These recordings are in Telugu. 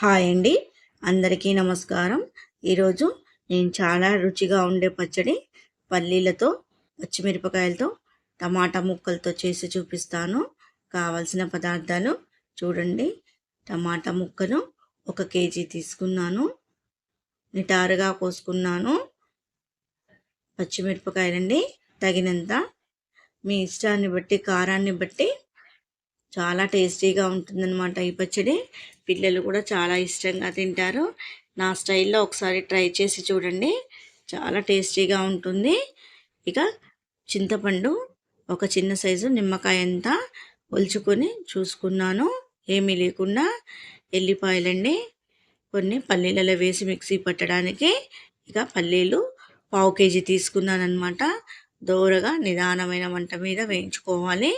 హాయ్ అండి. అందరికీ నమస్కారం. ఈరోజు నేను చాలా రుచిగా ఉండే పచ్చడి పల్లీలతో పచ్చిమిరపకాయలతో టమాటా ముక్కలతో చేసి చూపిస్తాను. కావలసిన పదార్థాలు చూడండి. టమాటా ముక్కలు ఒక కేజీ తీసుకున్నాను. నిటారుగా కోసుకున్నాను. పచ్చిమిరపకాయలండి తగినంత. మీ ఇష్టాన్ని బట్టి కారాన్ని బట్టి చాలా టేస్టీగా ఉంటుందన్నమాట ఈ పచ్చడి. పిల్లలు కూడా చాలా ఇష్టంగా తింటారు. నా స్టైల్లో ఒకసారి ట్రై చేసి చూడండి. చాలా టేస్టీగా ఉంటుంది. ఇక చింతపండు ఒక చిన్న సైజు నిమ్మకాయ అంతా ఒలుచుకొని చూసుకున్నాను. ఏమీ లేకుండా ఎల్లిపాయలండి. కొన్ని పల్లీలలో వేసి మిక్సీ పట్టడానికి ఇక పల్లీలు పావు కేజీ తీసుకున్నాను అనమాట దోరగా నిదానమైన వంట మీద వేయించుకోవాలి.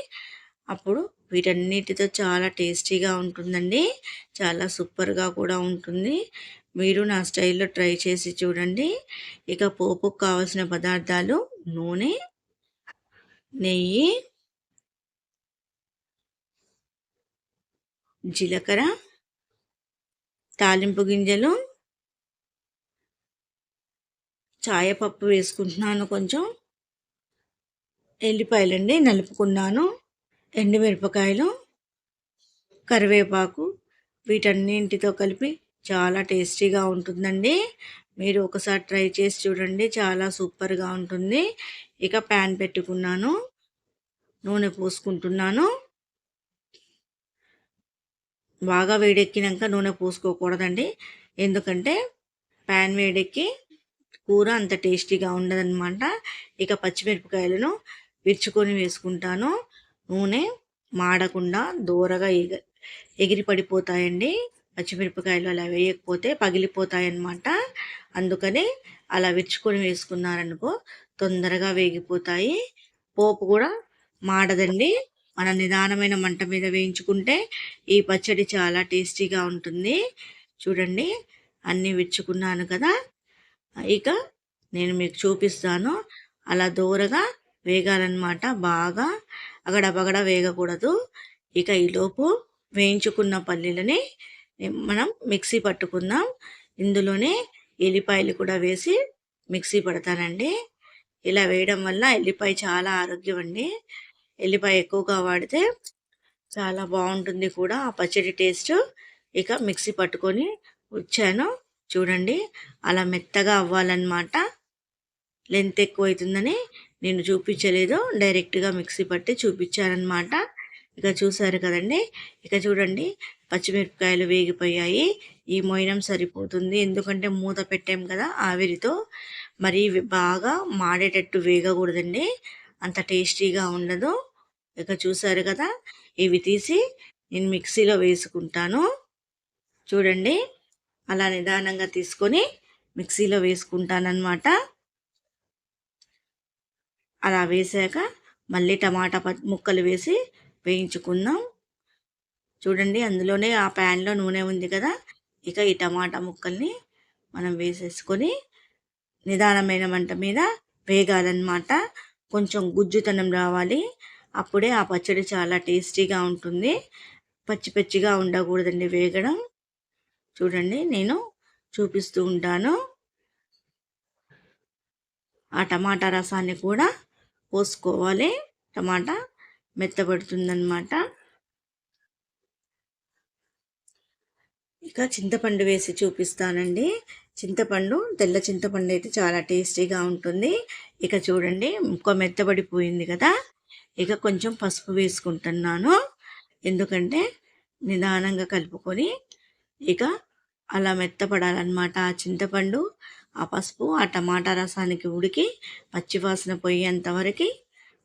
అప్పుడు వీటన్నిటితో చాలా టేస్టీగా ఉంటుందండి. చాలా సూపర్గా కూడా ఉంటుంది. మీరు నా స్టైల్లో ట్రై చేసి చూడండి. ఇక పోపుకు కావాల్సిన పదార్థాలు నూనె నెయ్యి జీలకర్ర తాలింపు గింజలు చాయపప్పు వేసుకుంటున్నాను కొంచెం. ఎల్లిపాయలండి నలుపుకున్నాను. ఎండుమిరపకాయలు కరివేపాకు వీటన్నింటితో కలిపి చాలా టేస్టీగా ఉంటుందండి. మీరు ఒకసారి ట్రై చేసి చూడండి చాలా సూపర్గా ఉంటుంది. ఇక ప్యాన్ పెట్టుకున్నాను. నూనె పోసుకుంటున్నాను. బాగా వేడెక్కినాక నూనె పోసుకోకూడదండి. ఎందుకంటే ప్యాన్ వేడెక్కి కూర అంత టేస్టీగా ఉండదన్నమాట. ఇక పచ్చిమిరపకాయలను విరుచుకొని వేసుకుంటాను. నూనె మాడకుండా దూరగా ఎగ ఎగిరి పడిపోతాయండి. పచ్చిమిరపకాయలు అలా వేయకపోతే పగిలిపోతాయన్నమాట. అందుకని అలా విరుచుకొని వేసుకున్నారనుకో తొందరగా వేగిపోతాయి. పోపు కూడా మాడదండి. మన నిదానమైన మంట మీద వేయించుకుంటే ఈ పచ్చడి చాలా టేస్టీగా ఉంటుంది. చూడండి అన్నీ విచ్చుకున్నాను కదా. ఇక నేను మీకు చూపిస్తాను. అలా దూరగా వేగాలన్నమాట బాగా. అగడబగడ వేగకూడదు. ఇక ఈలోపు వేయించుకున్న పల్లీలని మనం మిక్సీ పట్టుకుందాం. ఇందులోనే ఎల్లిపాయలు కూడా వేసి మిక్సీ పడతానండి. ఇలా వేయడం వల్ల ఎల్లిపాయ చాలా ఆరోగ్యం అండి. ఎల్లిపాయ ఎక్కువగా వాడితే చాలా బాగుంటుంది కూడా. ఆ పచ్చడి టేస్ట్ ఇక మిక్సీ పట్టుకొని వచ్చాను. చూడండి అలా మెత్తగా అవ్వాలన్నమాట. లెంత్ ఎక్కువ అవుతుందని నేను చూపించలేదు. డైరెక్ట్గా మిక్సీ పట్టి చూపించానమాట ఇక చూసారు కదండి. ఇక చూడండి. పచ్చిమిరపకాయలు వేగిపోయాయి. ఈ మొయినం సరిపోతుంది. ఎందుకంటే మూత పెట్టాం కదా ఆవిరితో. మరి బాగా మాడేటట్టు వేగకూడదండి. అంత టేస్టీగా ఉండదు. ఇక చూసారు కదా. ఇవి తీసి నేను మిక్సీలో వేసుకుంటాను. చూడండి. అలా నిదానంగా తీసుకొని మిక్సీలో వేసుకుంటానమాట అలా వేసాక మళ్ళీ టమాటా ముక్కలు వేసి వేయించుకుందాం. చూడండి అందులోనే ఆ ప్యాన్లో నూనె ఉంది కదా ఇక ఈ టమాటా ముక్కల్ని మనం వేసేసుకొని నిదానమైన మంట మీద వేగాలన్నమాట. కొంచెం గుజ్జుతనం రావాలి. అప్పుడే ఆ పచ్చడి చాలా టేస్టీగా ఉంటుంది. పచ్చి పచ్చిగా ఉండకూడదండి వేగడం. చూడండి నేను చూపిస్తూ ఉంటాను. ఆ టమాటా రసాన్ని కూడా పోసుకోవాలి. టమాటా మెత్తబడుతుందన్నమాట. ఇక చింతపండు వేసి చూపిస్తానండి. చింతపండు తెల్ల చింతపండు అయితే చాలా టేస్టీగా ఉంటుంది. ఇక చూడండి ముక్క మెత్తబడిపోయింది కదా. ఇక కొంచెం పసుపు వేసుకుంటున్నాను. ఎందుకంటే నిదానంగా కలుపుకొని ఇక అలా మెత్తపడాలన్నమాట ఆ చింతపండు. ఆ పసుపు ఆ టమాటా రసానికి ఉడికి పచ్చివాసన పోయేంత వరకు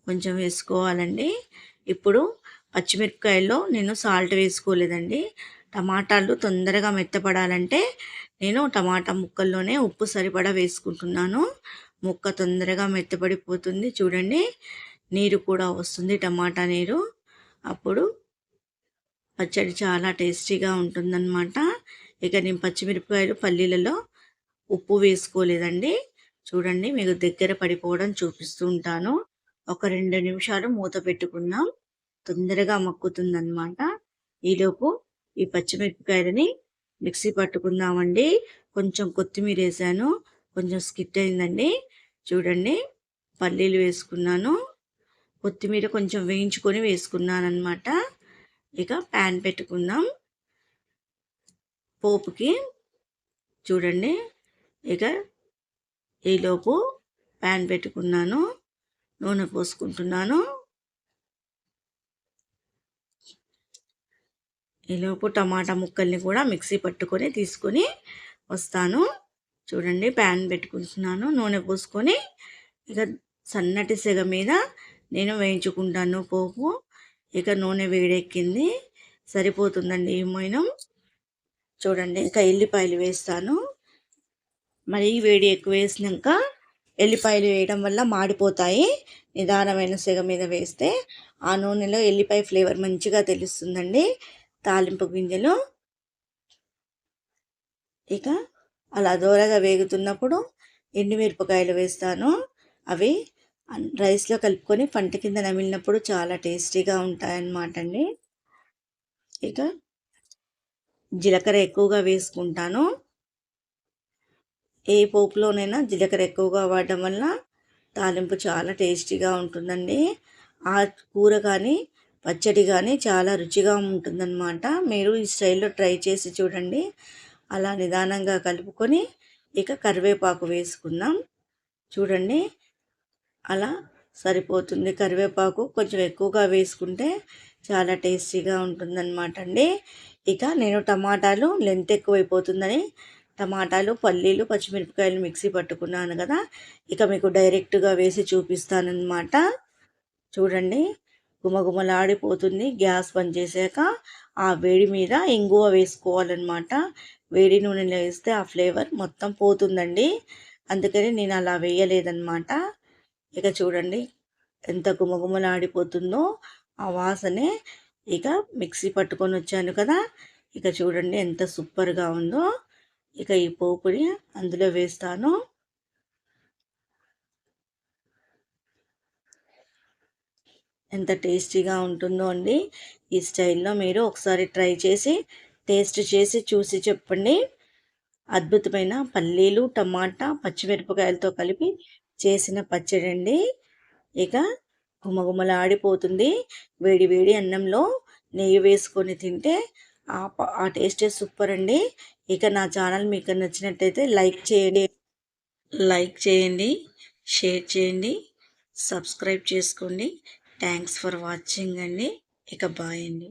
కొంచెం వేసుకోవాలండి. ఇప్పుడు పచ్చిమిరపకాయల్లో నేను సాల్ట్ వేసుకోలేదండి. టమాటాలు తొందరగా మెత్తపడాలంటే నేను టమాటా ముక్కల్లోనే ఉప్పు సరిపడా వేసుకుంటున్నాను. ముక్క తొందరగా మెత్తపడిపోతుంది. చూడండి నీరు కూడా వస్తుంది టమాటా నీరు. అప్పుడు పచ్చడి చాలా టేస్టీగా ఉంటుందన్నమాట. ఇక నేను పచ్చిమిరపకాయలు పల్లీలలో ఉప్పు వేసుకోలేదండి. చూడండి మీకు దగ్గర పడిపోవడం చూపిస్తూ ఉంటాను. ఒక రెండు నిమిషాలు మూత పెట్టుకుందాం. తొందరగా మక్కుతుందన్నమాట. ఈలోపు ఈ పచ్చిమిరపకాయలని మిక్సీ పట్టుకుందామండి. కొంచెం కొత్తిమీర వేసాను. కొంచెం స్కిట్ అయిందండి. చూడండి పల్లీలు వేసుకున్నాను. కొత్తిమీర కొంచెం వేయించుకొని వేసుకున్నాను అనమాట ఇక ప్యాన్ పెట్టుకుందాం. పోపుకి చూడండి ఇక ఈలోపు ప్యాన్ పెట్టుకున్నాను నూనె పోసుకుంటున్నాను. ఈలోపు టమాటా ముక్కల్ని కూడా మిక్సీ పట్టుకొని తీసుకొని వస్తాను. చూడండి ప్యాన్ పెట్టుకుంటున్నాను నూనె పోసుకొని ఇక సన్నటి సెగ మీద నేను వేయించుకుంటాను పోపు. ఇక నూనె వేడెక్కింది సరిపోతుందండి ఏమైనా చూడండి ఇంకా ఎల్లిపాయలు వేస్తాను. మరీ వేడి ఎక్కువ వేసినాక ఎల్లిపాయలు వేయడం వల్ల మాడిపోతాయి. నిదానమైన సెగ మీద వేస్తే ఆ నూనెలో ఎల్లిపాయ ఫ్లేవర్ మంచిగా తెలుస్తుందండి. తాలింపు గింజలు. ఇక అలా దూరగా వేగుతున్నప్పుడు ఎండుమిరపకాయలు వేస్తాను. అవి రైస్లో కలుపుకొని పంట కింద నమిలినప్పుడు చాలా టేస్టీగా ఉంటాయన్నమాట అండి ఇక జీలకర్ర ఎక్కువగా వేసుకుంటాను. ఏ పోపులోనైనా జీలకర్ర ఎక్కువగా వాడడం వల్ల తాలింపు చాలా టేస్టీగా ఉంటుందండి. ఆ కూర కానీ పచ్చడి కానీ చాలా రుచిగా ఉంటుందన్నమాట. మీరు ఈ స్టైల్లో ట్రై చేసి చూడండి. అలా నిదానంగా కలుపుకొని ఇక కరివేపాకు వేసుకుందాం. చూడండి. అలా సరిపోతుంది. కరివేపాకు కొంచెం ఎక్కువగా వేసుకుంటే చాలా టేస్టీగా ఉంటుందన్నమాట అండి. ఇక నేను టమాటాలు లెంత్ ఎక్కువైపోతుందని టమాటాలు పల్లీలు పచ్చిమిరపకాయలు మిక్సీ పట్టుకున్నాను కదా. ఇక మీకు డైరెక్ట్గా వేసి చూపిస్తానమాట చూడండి. గుమగుమలాడిపోతుంది. గ్యాస్ బంద్ చేశాక ఆ వేడి మీద ఇంగువ వేసుకోవాలన్నమాట. వేడి నూనెలో వేస్తే ఆ ఫ్లేవర్ మొత్తం పోతుందండి. అందుకని నేను అలా వేయలేదన్నమాట. ఇక చూడండి. ఎంత గుమగుమలాడిపోతుందో ఆ వాసనే ఇక మిక్సీ పట్టుకొని వచ్చాను కదా. ఇక చూడండి ఎంత సూపర్గా ఉందో. ఇక ఈ పోపుని అందులో వేస్తాను. ఎంత టేస్టీగా ఉంటుందో అండి. ఈ స్టైల్లో మీరు ఒకసారి ట్రై చేసి టేస్ట్ చేసి చూసి చెప్పండి. అద్భుతమైన పల్లీలు టమాటా పచ్చిమిరపకాయలతో కలిపి చేసిన పచ్చడి అండి. ఇక గుమగుమలాడిపోతుంది. వేడి వేడి అన్నంలో నెయ్యి వేసుకొని తింటే ఆ టేస్టే సూపర్ అండి. ఇక నా ఛానల్ మీకు నచ్చినట్టయితే లైక్ చేయండి. లైక్ చేయండి షేర్ చేయండి సబ్స్క్రైబ్ చేసుకోండి. థ్యాంక్స్ ఫర్ వాచింగ్ అండి. ఇక బాయ్ అండి.